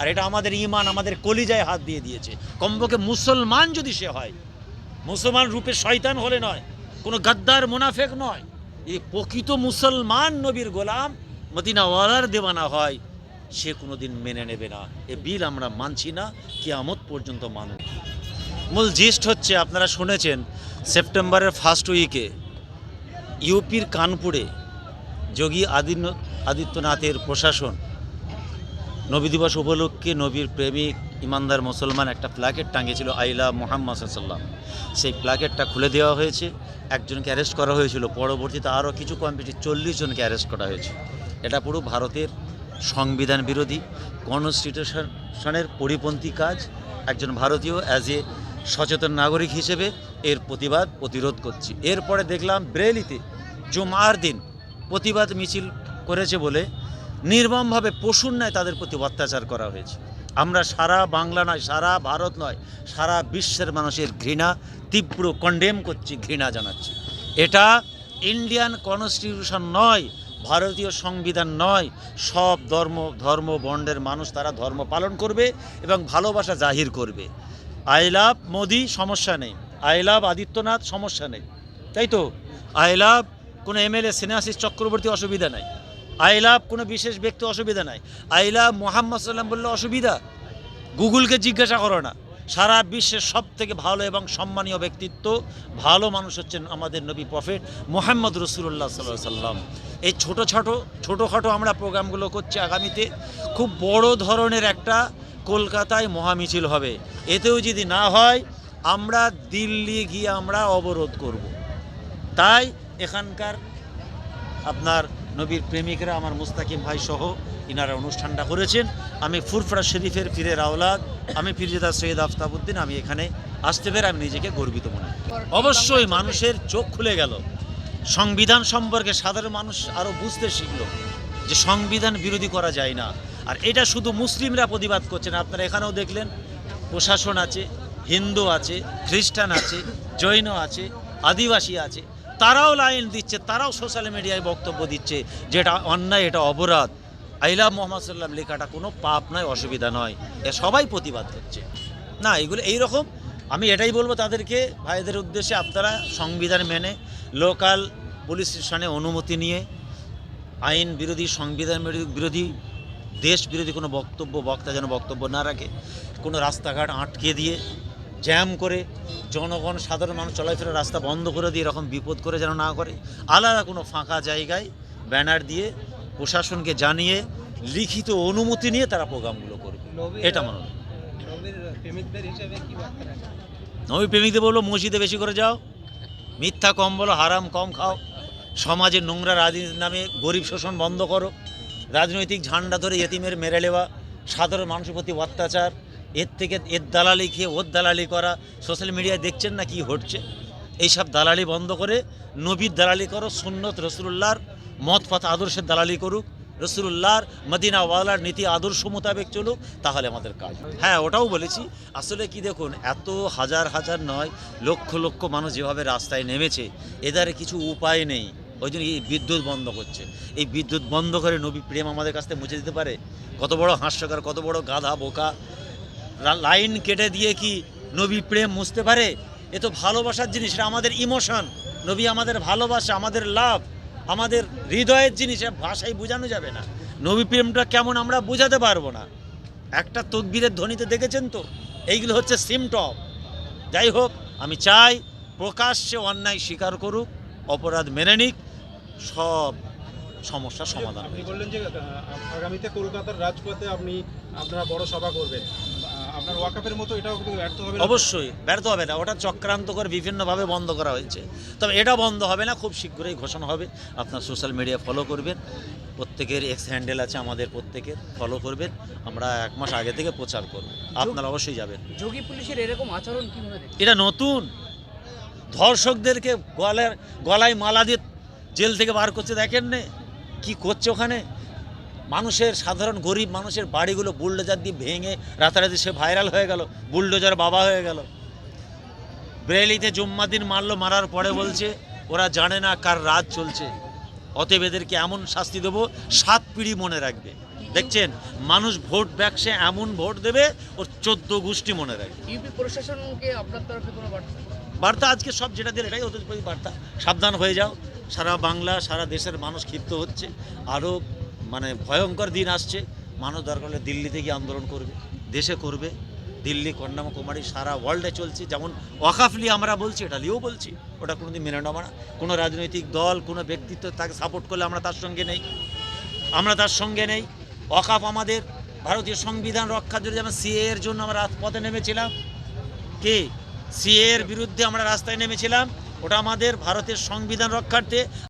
আর এটা আমাদের ইমান আমাদের কলিজায় হাত দিয়ে দিয়েছে। কমপক্ষে মুসলমান যদি সে হয়, মুসলমান রূপে শয়তান হলে নয়, কোনো গাদ্দার মুনাফেক নয়, এই প্রকৃত মুসলমান নবীর গোলাম মদিনাওয়ালার দেওয়ানা হয়, সে কোনো দিন মেনে নেবে না। এ বিল আমরা মানছি না, কিয়ামত পর্যন্ত মানব। মূল জিস্ট হচ্ছে, আপনারা শুনেছেন, সেপ্টেম্বরের ফার্স্ট উইকে ইউপির কানপুরে যোগী আদিত্য আদিত্যনাথের প্রশাসন নবী দিবস উপলক্ষে নবীর প্রেমিক, ইমানদার মুসলমান একটা প্ল্যাকেট টাঙিয়েছিল আইলা মোহাম্মদ সাল্লাম সেই প্ল্যাকেটটা খুলে দেওয়া হয়েছে। একজনকে অ্যারেস্ট করা হয়েছিল। পরবর্তীতে আরও কিছু কমিটি, চল্লিশ জনকে অ্যারেস্ট করা হয়েছে। এটা পুরো ভারতের সংবিধান বিরোধী, কনস্টিটিউশনের পরিপন্থী কাজ। একজন ভারতীয় অ্যাজ এ সচেতন নাগরিক হিসেবে এর প্রতিবাদ, প্রতিরোধ করছি। এরপরে দেখলাম ব্রেলিতে জুমার দিন প্রতিবাদ মিছিল করেছে বলে নির্মমভাবে পশুর ন্যায় তাদের প্রতি অত্যাচার করা হয়েছে। আমরা সারা বাংলা নয়, সারা ভারত নয়, সারা বিশ্বের মানুষের ঘৃণা, তীব্র কন্ডেম করছি, ঘৃণা জানাচ্ছি। এটা ইন্ডিয়ান কনস্টিটিউশন নয়, ভারতীয় সংবিধান নয়, সব ধর্ম ধর্ম বন্ডের মানুষ তারা ধর্ম পালন করবে এবং ভালোবাসা জাহির করবে। আই লাভ মোদি, সমস্যা নেই। আই লাভ আদিত্যনাথ, সমস্যা নেই। তাই তো? আই লাভ কোনো এমএলএ স্নেহাশিস চক্রবর্তী, অসুবিধা নাই। আই লাভ কোনো বিশেষ ব্যক্তি অসুবিধা নাই। আই লাভ মোহাম্মদ সাল্লাম বললে অসুবিধা। গুগলকে জিজ্ঞাসা করো না। সারা বিশ্বের সব থেকে ভালো এবং সম্মানীয় ব্যক্তিত্ব ভালো মানুষ হচ্ছেন আমাদের নবী প্রফেট মোহাম্মদ রসুল্লাহ সাল্লাহ সাল্লাম এই ছোটো ছোটো, ছোটোখাটো আমরা প্রোগ্রামগুলো করছি আগামীতে। খুব বড় ধরনের একটা কলকাতায় মহামিছিল হবে। এতেও যদি না হয়, আমরা দিল্লি গিয়ে আমরা অবরোধ করব। তাই এখানকার আপনার নবীর প্রেমিকরা আমার মুস্তাকিম ভাই সহ ইনারা অনুষ্ঠানটা করেছেন। আমি ফুরফরা শরীফের পীরের আওলাদ, আমি ফিরজেদা সৈয়দ আফতাবুদ্দিন আমি এখানে আসতে পেরে আমি নিজেকে গর্বিত মনে। অবশ্যই মানুষের চোখ খুলে গেল। সংবিধান সম্পর্কে সাধারণ মানুষ আরও বুঝতে শিখলো যে সংবিধান বিরোধী করা যায় না। আর এটা শুধু মুসলিমরা প্রতিবাদ করছেন আপনারা এখানেও দেখলেন, প্রশাসন আছে, হিন্দু আছে, খ্রিস্টান আছে, জৈন আছে, আদিবাসী আছে। তারাও লাইন দিচ্ছে, তারাও সোশ্যাল মিডিয়ায় বক্তব্য দিচ্ছে যে এটা অন্যায়, এটা অপরাধ। আইলা মোহাম্মদ সাল্লাম লেখাটা কোনো পাপ নয়, অসুবিধা নয়। এ সবাই প্রতিবাদ করছে। না, এগুলো এইরকম, আমি এটাই বলব তাদেরকে, ভাইদের উদ্দেশ্যে আপনারা সংবিধান মেনে, লোকাল পুলিশ স্টেশনে অনুমতি নিয়ে, আইন বিরোধী, সংবিধান বিরোধী, দেশ বিরোধী কোনো বক্তব্য, বক্তা যেন বক্তব্য না রাখে, কোনো রাস্তাঘাট আটকে দিয়ে জ্যাম করে জনগণ সাধারণ মানুষ চলাফেরা রাস্তা বন্ধ করে দিয়ে এরকম বিপদ করে যেন না করে। আলাদা কোনো ফাঁকা জায়গায় ব্যানার দিয়ে প্রশাসনকে জানিয়ে লিখিত অনুমতি নিয়ে তারা প্রোগ্রামগুলো করবে। এটা মনে হয়? নবী প্রেমিকদের বলল মসজিদে বেশি করে যাও মিথ্যা কম বলো হারাম কম খাও সমাজে নোংরা রাজনীতির নামে গরিব শোষণ বন্ধ করো রাজনৈতিক ঝান্ডা ধরে এতিমের মেরে নেওয়া সাধারণ মানুষের প্রতি অত্যাচার এর থেকে এর দালালি খেয়ে ওর দালালি করা সোশ্যাল মিডিয়ায় দেখছেন না কি ঘটছে? এইসব দালালি বন্ধ করে নবীর দালালি করো, সুন্নত রসুল্লাহর মত পথ আদর্শের দালালি করুক রসুল্লাহর মদিনাওয়ালার নীতি আদর্শ মোতাবেক চলুক, তাহলে আমাদের কাজ। হ্যাঁ ওটাও বলেছি, আসলে কি দেখুন, এত হাজার হাজার নয়, লক্ষ লক্ষ মানুষ যেভাবে রাস্তায় নেমেছে, এদারে কিছু উপায় নেই। ওই জন্য এই বিদ্যুৎ বন্ধ করছে। এই বিদ্যুৎ বন্ধ করে নবী প্রেম আমাদের কাছ থেকে মুছে দিতে পারে? কত বড় হাস্যকর, কত বড় গাধা, বোকা লাইন কেটে দিয়ে কি নবী প্রেম মুছতে পারে? এ তো ভালোবাসার জিনিস, এটা আমাদের ইমোশন। নবী আমাদের ভালোবাসা, আমাদের লাভ, আমাদের হৃদয়ের জিনিস ভাষায় বোঝানো যাবে না। নবী প্রেমটা কেমন আমরা বোঝাতে পারব না। একটা তকবীরের ধ্বনিতে দেখেছেন তো? এইগুলো হচ্ছে সিমটম যাই হোক, আমি চাই প্রকাশ্যে অন্যায় স্বীকার করুক, অপরাধ মেনে নিক, সব সমস্যার সমাধান আপনি বললেন যে আগামীতে কলকাতার রাজপথে আপনি আপনারা বড় সভা করবেন। আপনার ওয়াকাপের মতো এটাও কিন্তু ব্যর্থ হবে অবশ্যই ব্যর্থ হবে না। ওটা চক্রান্ত করে বিভিন্নভাবে বন্ধ করা হয়েছে। তবে এটা বন্ধ হবে না খুব শীঘ্রই ঘোষণা হবে। আপনার সোশ্যাল মিডিয়া ফলো করবেন। প্রত্যেকের এক্স হ্যান্ডেল আছে আমাদের প্রত্যেকের ফলো করবেন। আমরা এক মাস আগে থেকে প্রচার করব। আপনারা অবশ্যই যাবেন। যোগী পুলিশের এরকম আচরণ কীভাবে দেখেন এটা নতুন। ধর্ষকদেরকে গলার গলায় মালা দিয়ে জেল থেকে বার করছে দেখেন নে কি করছে ওখানে? মানুষের সাধারণ গরিব মানুষের বাড়িগুলো বুলডোজার দিয়ে ভেঙে রাতারাতি সে ভাইরাল হয়ে গেল বুলডোজার বাবা হয়ে গেল। ব্রেলিতে জুম্মা দিন মারলো মারার পরে বলছে ওরা জানে না কার রাত চলছে। অতএব এদেরকে এমন শাস্তি দেবো সাত পিড়ি মনে রাখবে। দেখছেন মানুষ ভোট ব্যাকসে এমন ভোট দেবে ওর চোদ্দ গোষ্ঠী মনে রাখবে। ইউপি প্রশাসনকে আপনার তরফে কোনো বার্তা? বার্তা আজকে সব যেটা দিলে এটাই ওদের বার্তা। সাবধান হয়ে যাও সারা বাংলা সারা দেশের মানুষ ক্ষিপ্ত হচ্ছে। আরও মানে ভয়ঙ্কর দিন আসছে। মানুষ দরকার হলে দিল্লিতে গিয়ে আন্দোলন করবে, দেশে করবে। দিল্লি, কন্যাকুমারী সারা ওয়ার্ল্ডে চলছে। যেমন ওয়াকাফলি আমরা বলছি, এটা লিও বলছি, ওটা কোনো দিন মেনে নেব না কোনো রাজনৈতিক দল, কোনো ব্যক্তিত্ব তাকে সাপোর্ট করলে আমরা তার সঙ্গে নেই। আমরা তার সঙ্গে নেই। ওয়াকাফ আমাদের ভারতীয় সংবিধান রক্ষার জন্য যেমন সিএ এর জন্য আমরা রাজপথে নেমেছিলাম। কে? সিএ এর বিরুদ্ধে আমরা রাস্তায় নেমেছিলাম। ওটা আমাদের ভারতের সংবিধান রক্ষার্থে